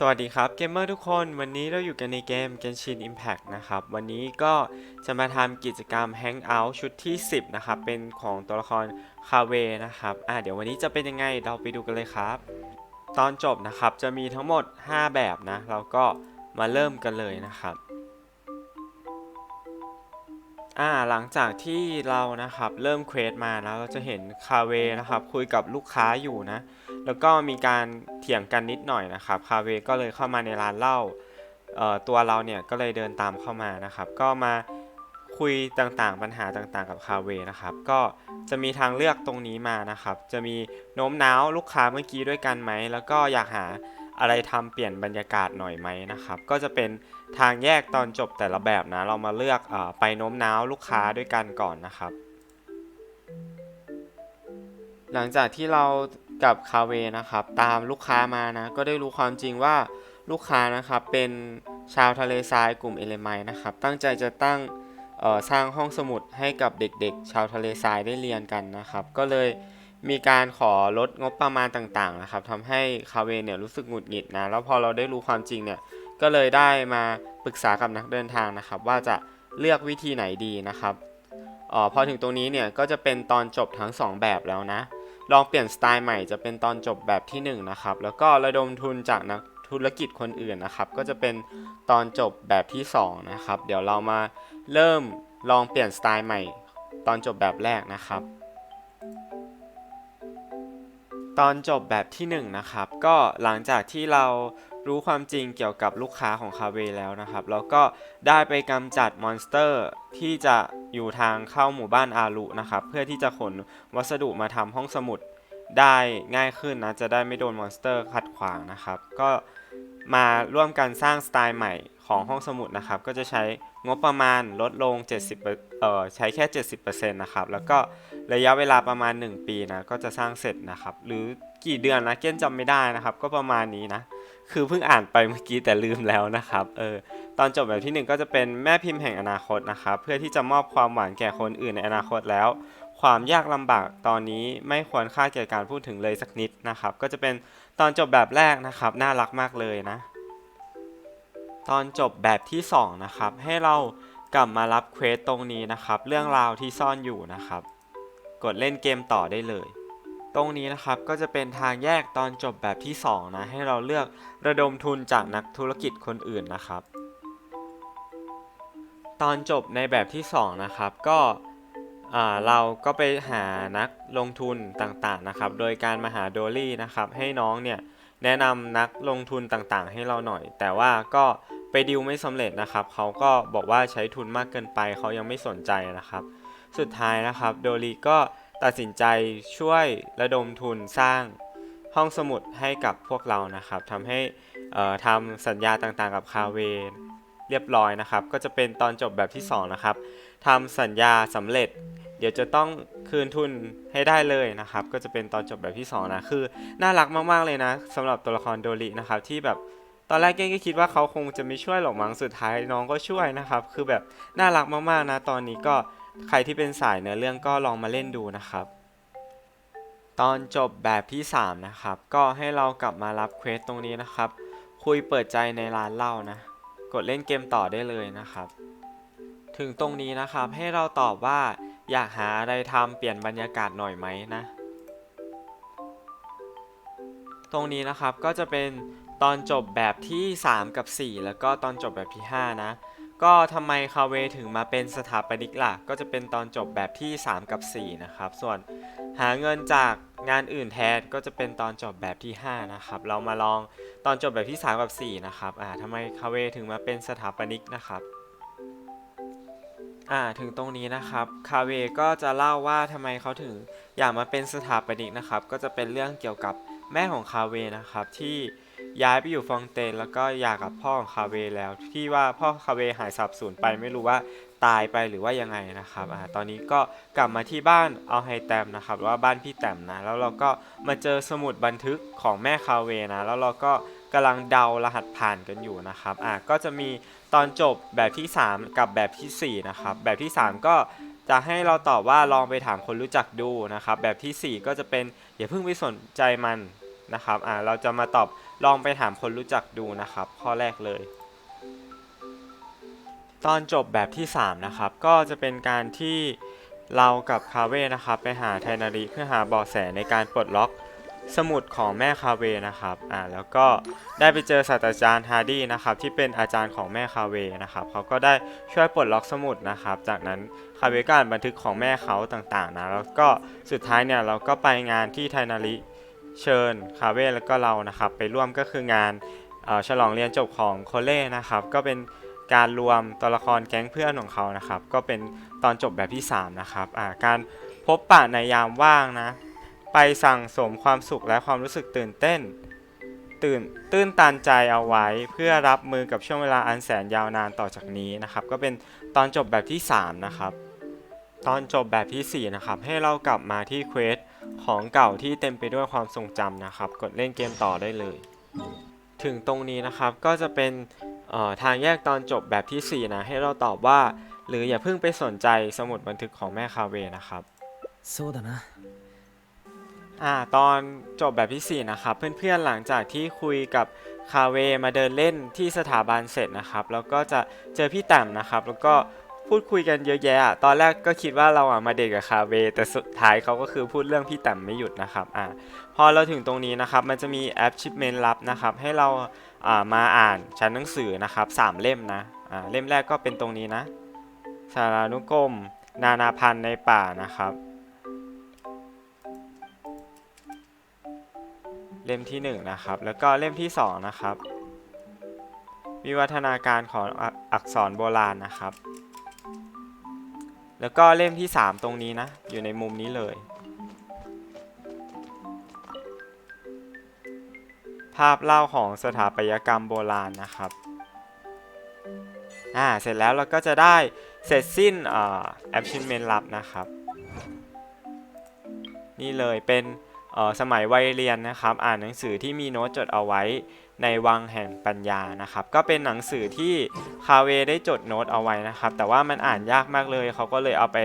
สวัสดีครับเกมเมอร์ทุกคนวันนี้เราอยู่กันในเกม Genshin Impact นะครับ วันนี้ก็จะมาทำกิจกรรม Hangout ชุดที่ 10 นะครับ เป็นของตัวละครคาเวนะครับอ่าเดี๋ยววันนี้จะเป็นยังไงเราไปดูกันเลยครับ ตอนจบนะครับจะมีทั้งหมด 5 แบบนะเราก็มาเริ่มกันเลยนะครับอ่าหลังจากที่เรานะครับเริ่มเควสมานะเราจะเห็นคาเวนะครับคุยกับลูกค้าอยู่นะ แล้วก็มีการเถียงกันนิดหน่อยนะครับคาเวก็เลยเข้ามาในร้านเหล้าตัวเราเนี่ยก็เลยเดินตามเข้ามานะครับ ก็มาคุยต่างๆ ปัญหาต่างๆ กับคาเวนะครับ ก็จะมีทางเลือกตรงนี้มานะครับ จะมีโน้มน้าวลูกค้าเมื่อกี้ด้วยกันไหม แล้วก็อยากหาอะไรทำเปลี่ยนบรรยากาศหน่อยไหมนะครับ ก็จะเป็นทางแยกตอนจบแต่ละแบบนะ เรามาเลือกอไปโน้มน้าวลูกค้าด้วยกันก่อนนะครับ หลังจากที่เรา กับคาเวนะครับ ตามลูกค้ามานะ ก็ได้รู้ความจริงว่าลูกค้านะครับเป็นชาวทะเลทรายกลุ่มเอเลไมนะครับ ตั้งใจจะตั้งสร้างห้องสมุดให้กับเด็กๆ ชาวทะเลทรายได้เรียนกันนะครับ ก็เลยมีการขอลดงบประมาณต่างๆนะครับทำให้คาเวเนี่ยรู้สึกหงุดหงิดนะ แล้วพอเราได้รู้ความจริงเนี่ย ก็เลยได้มาปรึกษากับนักเดินทางนะครับ ว่าจะเลือกวิธีไหนดีนะครับออพอถึงตรงนี้เนี่ยก็จะเป็นตอนจบทั้งสองแบบแล้วนะ ลองเปลี่ยนสไตล์ใหม่จะเป็นตอนจบแบบที่1นงนะครับแล้วก็ระดมทุนจากนักธุรกิจคนอื่นนะครับ ก็จะเป็นตอนจบแบบที่2นะครับ เดี๋ยวเรามาเริ่มลองเปลี่ยนสไตล์ใหม่ ตอนจบแบบแรกนะครับ ตอนจบแบบที่1นงนะครับก็หลังจากที่เรา รู้ความจริงเกี่ยวกับลูกค้าของคาเวแล้วนะครับ แล้วก็ได้ไปกำจัดมอนสเตอร์ที่จะอยู่ทางเข้าหมู่บ้านอาลุนะครับ เพื่อที่จะขนวัสดุมาทำห้องสมุดได้ง่ายขึ้นนะ จะได้ไม่โดนมอนสเตอร์ขัดขวางนะครับ ก็ มาร่วมกันสร้างสไตล์ใหม่ของห้องสมุดนะครับ ก็จะใช้งบประมาณลดลง 70เอ่อใช้แค่ 70%นะครับ แล้วก็ระยะเวลาประมาณ 1 ปีนะ ก็จะสร้างเสร็จนะครับ หรือกี่เดือนนะ เก้นจำไม่ได้นะครับ ก็ประมาณนี้นะ คือเพิ่งอ่านไปเมื่อกี้แต่ลืมแล้วนะครับ เออ ตอนจบแบบที่หนึ่งก็จะเป็นแม่พิมพ์แห่งอนาคตนะครับ เพื่อที่จะมอบความหวังแก่คนอื่นในอนาคตแล้ว ความยากลำบากตอนนี้ไม่ควรค่าแก่การพูดถึงเลยสักนิดนะครับ ก็จะเป็นตอนจบแบบแรกนะครับ น่ารักมากเลยนะ ตอนจบแบบที่สองนะครับ ให้เรากลับมารับเควสตรงนี้นะครับ เรื่องราวที่ซ่อนอยู่นะครับ กดเล่นเกมต่อได้เลย ตรงนี้นะครับก็จะเป็นทางแยกตอนจบแบบที่ 2 นะ ให้เราเลือกระดมทุนจากนักธุรกิจคนอื่นนะครับ ตอนจบในแบบที่ 2 นะครับ ก็ เราก็ไปหานักลงทุนต่างๆนะครับ โดยการมาหาโดลี่นะครับ ให้น้องเนี่ยแนะนำนักลงทุนต่างๆ ให้เราหน่อย แต่ว่าก็ไปดิวไม่สำเร็จนะครับ เขาก็บอกว่าใช้ทุนมากเกินไป เขายังไม่สนใจนะครับ สุดท้ายนะครับโดลีก็ตัดสินใจช่วยระดมทุนสร้างห้องสมุดให้กับพวกเรานะครับทำให้ทำสัญญาต่างๆ กับคาเวนเรียบร้อยนะครับ ก็จะเป็นตอนจบแบบที่2นะครับทำสัญญาสำเร็จ เดี๋ยวจะต้องคืนทุนให้ได้เลยนะครับ ก็จะเป็นตอนจบแบบที่ 2 นะ คือ น่ารักมาก ๆ เลยนะสำหรับตัวละครโดลีนะครับ ที่แบบตอนแรกเก้ก็คิดว่าเขาคงจะไม่ช่วยหรอกมั้งสุดท้ายน้องก็ช่วยนะครับ คือแบบน่ารักมากๆนะตอนนี้ก็ใครที่เป็นสายเนื้อเรื่องก็ลองมาเล่นดูนะครับ ตอนจบแบบที่ 3 นะครับ ก็ให้เรากลับมารับเควสตรงนี้นะครับ คุยเปิดใจในร้านเหล้านะ กดเล่นเกมต่อได้เลยนะครับ ถึงตรงนี้นะครับให้เราตอบว่า อยากหาอะไรทำเปลี่ยนบรรยากาศหน่อยไหมนะ ตรงนี้นะครับก็จะเป็นตอนจบแบบที่ 3 กับ 4 แล้วก็ตอนจบแบบที่ 5 นะ ก็ทำไมคาเวถึงมาเป็นสถาปนิกล่ะ ก็จะเป็นตอนจบแบบที่ 3 กับ 4 นะครับ ส่วนหาเงินจากงานอื่นแทนก็จะเป็นตอนจบแบบที่ 5 นะครับ เรามาลองตอนจบแบบที่ 3 กับ 4 นะครับ อ่าทำไมคาเวถึงมาเป็นสถาปนิกนะครับ อ่าถึงตรงนี้นะครับคาเวก็จะเล่าว่าทำไมเขาถึงอยากมาเป็นสถาปนิกนะครับ ก็จะเป็นเรื่องเกี่ยวกับแม่ของคาเวนะครับ ที่ย้ายไปอยู่ฟองเตนแล้วก็หย่ากับพ่อของคาเวแล้วที่ว่าพ่อคาเวหายสับสูญไปไม่รู้ว่าตายไปหรือว่ายังไงนะครับอ่าตอนนี้ก็กลับมาที่บ้านเอาไฮแตมนะครับหรือว่าบ้านพี่แตมนะแล้วเราก็มาเจอสมุดบันทึกของแม่คาเวนะแล้วเราก็กำลังเดารหัสผ่านกันอยู่นะครับอ่าก็จะมี ตอนจบแบบที่ 3 กับแบบทีสี่ 4 นะครับ แบบที่ 3 ก็จะให้เราตอบว่าลองไปถามคนรู้จักดูนะครับ แบบทีสี่ 4 ก็จะเป็นอย่าเพิ่งไปสนใจมันนะครับอ่าเราจะมาตอบลองไปถามคนรู้จักดูนะครับ ข้อแรกเลย ตอนจบแบบที่ 3 นะครับ ก็จะเป็นการที่เรากับคาเว่นะครับ ไปหาไทนาริเพื่อหาเบาะแสในการปลดล็อก สมุดของแม่คาเวนะครับอ่าแล้วก็ได้ไปเจอศาสตราจารย์ฮาร์ดี้นะครับที่เป็นอาจารย์ของแม่คาเวนะครับเขาก็ได้ช่วยปลดล็อกสมุดนะครับ จากนั้นคาเวก็อ่านบันทึกของแม่เขาต่างๆนะแล้วก็สุดท้ายเนี่ยเราก็ไปงานที่ไทนาริเชิญคาเวแล้วก็เรานะครับไปร่วมก็คืองานเฉลองเรียนจบของโคเล่นะครับก็เป็นการรวมตัวละครแก๊งเพื่อนของเขานะครับ ก็เป็นตอนจบแบบที่ 3 นะครับอ่าการพบปะในยามว่างนะ ไปสั่งสมความสุขและความรู้สึกตื่นเต้น ตื่นตื้นตันใจเอาไว้ เพื่อรับมือกับช่วงเวลาอันแสนยาวนานต่อจากนี้นะครับ ก็เป็นตอนจบแบบที่ 3 นะครับ ตอนจบแบบทีสี่4 นะครับ ให้เรากลับมาที่เควสของเก่าที่เต็มไปด้วยความทรงจำนะครับ กดเล่นเกมต่อได้เลย ถึงตรงนี้นะครับก็จะเป็น เอ่อทางแยกตอนจบแบบทีสี่4 นะ ให้เราตอบว่า หรืออย่าเพิ่งไปสนใจสมุดบันทึกของแม่คาเวนะครับ そうだな อ่าตอนจบแบบที่ 4 นะครับ เพื่อนๆหลังจากที่คุยกับคาเวมาเดินเล่นที่สถาบันเสร็จนะครับ แล้วก็จะเจอพี่แต้มนะครับ แล้วก็พูดคุยกันเยอะแยะ ตอนแรกก็คิดว่าเราอะมาเดทกับคาเว แต่สุดท้ายเขาก็คือพูดเรื่องพี่แต้มไม่หยุดนะครับอ่าพอเราถึงตรงนี้นะครับ มันจะมีแอปชิปเมนลับนะครับ ให้เราอ่ามาอ่านชั้นหนังสือนะครับสามเล่มนะอ่าเล่มแรกก็เป็นตรงนี้นะสารานุกรมนานาพันธุ์ในป่านะครับ เล่มที่1นะครับ แล้วก็เล่มที่2นะครับ วิวัฒนาการของอักอักษรโบราณนะครับ แล้วก็เล่มที่ 3 ตรงนี้นะ อยู่ในมุมนี้เลย ภาพเล่าของสถาปัตยกรรมโบราณนะครับอ่าเสร็จแล้วเราก็จะได้เสร็จสิ้นอ่า achievement ลับนะครับ นี่เลยเป็น สมัยวัยเรียนนะครับ อ่านหนังสือที่มีโน้ตจดเอาไว้ในวังแห่งปัญญานะครับ ก็เป็นหนังสือที่คาเวได้จดโน้ตเอาไว้นะครับ แต่ว่ามันอ่านยากมากเลย เขาก็เลยเอาไป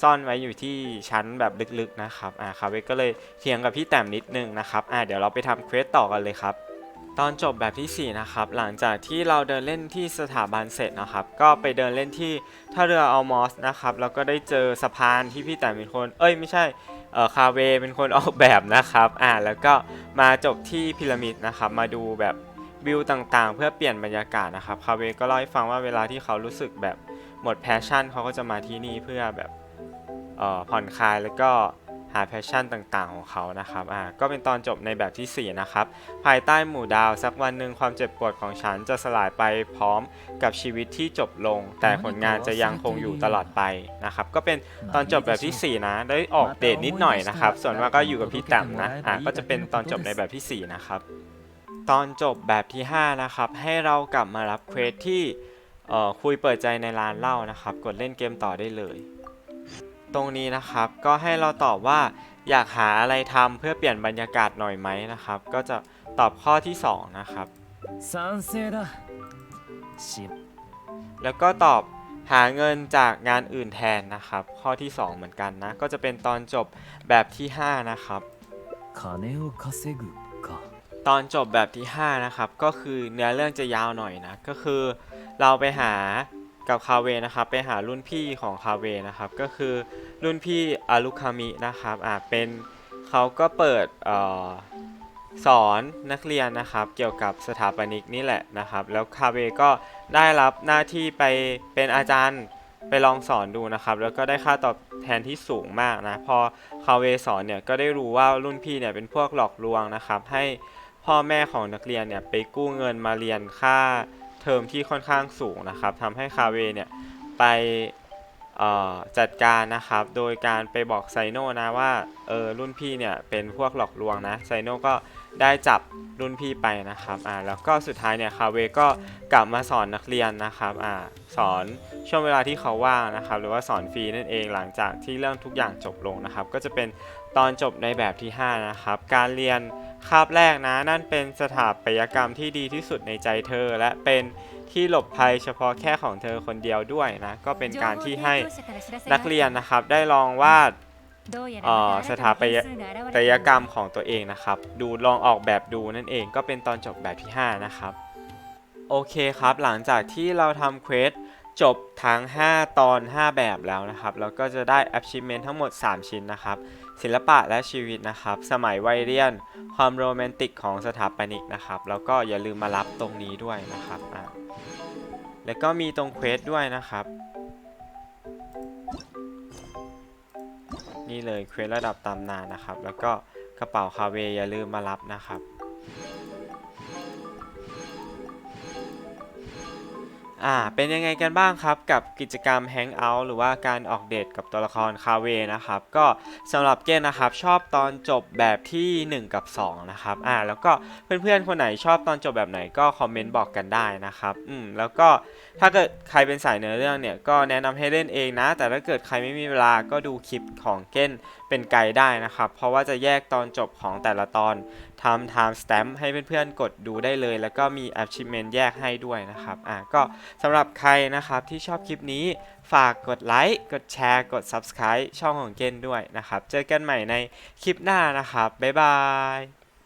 ซ่อนไว้อยู่ที่ชั้นแบบลึกๆนะครับ อ่าคาเวก็เลยเถียงกับพี่แต้มนิดนึงนะครับ อ่าเดี๋ยวเราไปทำเควสต่อกันเลยครับ ตอนจบแบบทีสี่4 นะครับ หลังจากที่เราเดินเล่นที่สถาบันเสร็จนะครับ ก็ไปเดินเล่นที่ท่าเรืออัลมอสนะครับ แล้วก็ได้เจอสะพานที่พี่แต้มเป็นคน เอ้ยไม่ใช่ คาเวเป็นคนออกแบบนะครับอ่าแล้วก็มาจบที่พีระมิดนะครับมาดูแบบวิวต่างๆ เพื่อเปลี่ยนบรรยากาศนะครับคาเวก็เล่าให้ฟังว่าเวลาที่เขารู้สึกแบบหมดแพชชั่นเขาก็จะมาที่นี่เพื่อแบบผ่อนคลายแล้วก็าแพชชั่นต่างๆของเขานะครับอ่าก็เป็นตอนจบในแบบทีสี่ 4 นะครับ ภายใต้หมู่ดาวสักวันหนึ่งความเจ็บปวดของฉันจะสลายไปพร้อมกับชีวิตที่จบลง แต่ผลงานจะยังคงอยู่ตลอดไปนะครับ ก็เป็นตอนจบแบบที่ 4 นะ ได้ออกเดทนิดหน่อยนะครับ ส่วนมากก็อยู่กับพี่แต้มนะอะก็จะเป็นตอนจบในแบบที่ 4 นะครับ ตอนจบแบบที่ 5 นะครับ ให้เรากลับมารับเควสที่เอ่อคุยเปิดใจในร้านเหล้านะครับ กดเล่นเกมต่อได้เลย ตรงนี้นะครับ ก็ให้เราตอบว่าอยากหาอะไรทำเพื่อเปลี่ยนบรรยากาศหน่อยไหมนะครับ ก็จะตอบข้อที่ 2 นะครับ แล้วก็ตอบหาเงินจากงานอื่นแทนนะครับ ข้อที่ 2 เหมือนกันนะ ก็จะเป็นตอนจบแบบที่ 5 นะครับตอนจบแบบที่ 5 นะครับ ก็คือเนื้อเรื่องจะยาวหน่อยนะ ก็คือเราไปหา กับคาเวนะครับไปหารุ่นพี่ของคาเวนะครับก็คือรุ่นพี่อารุคามินะครับอ่าเป็นเขาก็เปิดออสอนนักเรียนนะครับเกี่ยวกับสถาปนิกนี่แหละนะครับ แล้วคาเวก็ได้รับหน้าที่ไปเป็นอาจารย์ไปลองสอนดูนะครับ แล้วก็ได้ค่าตอบแทนที่สูงมากนะพอคาเวสอนเนี่ยก็ได้รู้ว่ารุ่นพี่เนี่ยเป็นพวกหลอกลวงนะครับ ให้พ่อแม่ของนักเรียนเนี่ยไปกู้เงินมาเรียนค่า ทอมที่ค่อนข้างสูงนะครับทำให้คาเวเนี่ยไปจัดการนะครับ โดยการไปบอกไซโน่นะว่าเออรุ่นพี่เนี่ยเป็นพวกหลอกลวงนะไซโน่ก็ได้จับรุ่นพี่ไปนะครับอ่าแล้วก็สุดท้ายเนี่ยคาเวก็กลับมาสอนนักเรียนนะครับอ่าสอนช่วงเวลาที่เขาว่างนะครับ หรือว่าสอนฟรีนั่นเองหลังจากที่เรื่องทุกอย่างจบลงนะครับ ก็จะเป็นตอนจบในแบบที่ 5 นะครับ การเรียน คาบแรกนะนั่นเป็นสถาปัตยกรรมที่ดีที่สุดในใจเธอ และเป็นที่หลบภัยเฉพาะแค่ของเธอคนเดียวด้วยนะก็เป็นการที่ให้นักเรียนนะครับได้ลองวาดสถาปัตยกรรมของตัวเองนะครับ ดูลองออกแบบดูนั่นเองก็เป็นตอนจบแบบที่ 5 นะครับ โอเคครับหลังจากที่เราทำเควส จบทั้ง 5 ตอน 5 แบบแล้วนะครับ แล้วก็จะได้ achievement ทั้งหมด 3 ชิ้นนะครับ ศิลปะและชีวิตนะครับ สมัยวัยเรียน ความโรแมนติกของสถาปนิกนะครับ แล้วก็อย่าลืมมารับตรงนี้ด้วยนะครับอะแล้วก็มีตรงเควสด้วยนะครับ นี่เลยเควสระดับตำนานนะครับ แล้วก็กระเป๋าคาเวอย่าลืมมารับนะครับ อ่า เป็นยังไงกันบ้างครับกับกิจกรรม Hangout หรือว่าการออกเดทกับตัวละครคาเวนะครับ ก็สำหรับเกณฑ์นะครับ ชอบตอนจบแบบที่ 1 กับ 2 นะครับ อ่า แล้วก็เพื่อนๆ คนไหนชอบตอนจบแบบไหนก็คอมเมนต์บอกกันได้นะครับ อืม แล้วก็ถ้าเกิดใครเป็นสายเนื้อเรื่องเนี่ย ก็แนะนำให้เล่นเองนะ แต่ถ้าเกิดใครไม่มีเวลาก็ดูคลิปของเกน เป็นไกด์ได้นะครับ เพราะว่าจะแยกตอนจบของแต่ละตอนทำ time stamp ให้เพื่อนๆกดดูได้เลย แล้วก็มี achievement แยกให้ด้วยนะครับอะก็สำหรับใครนะครับที่ชอบคลิปนี้ฝากกดไลค์กดแชร์ กด subscribe ช่องของเกนด้วยนะครับ เจอกันใหม่ในคลิปหน้านะครับ บ๊ายบาย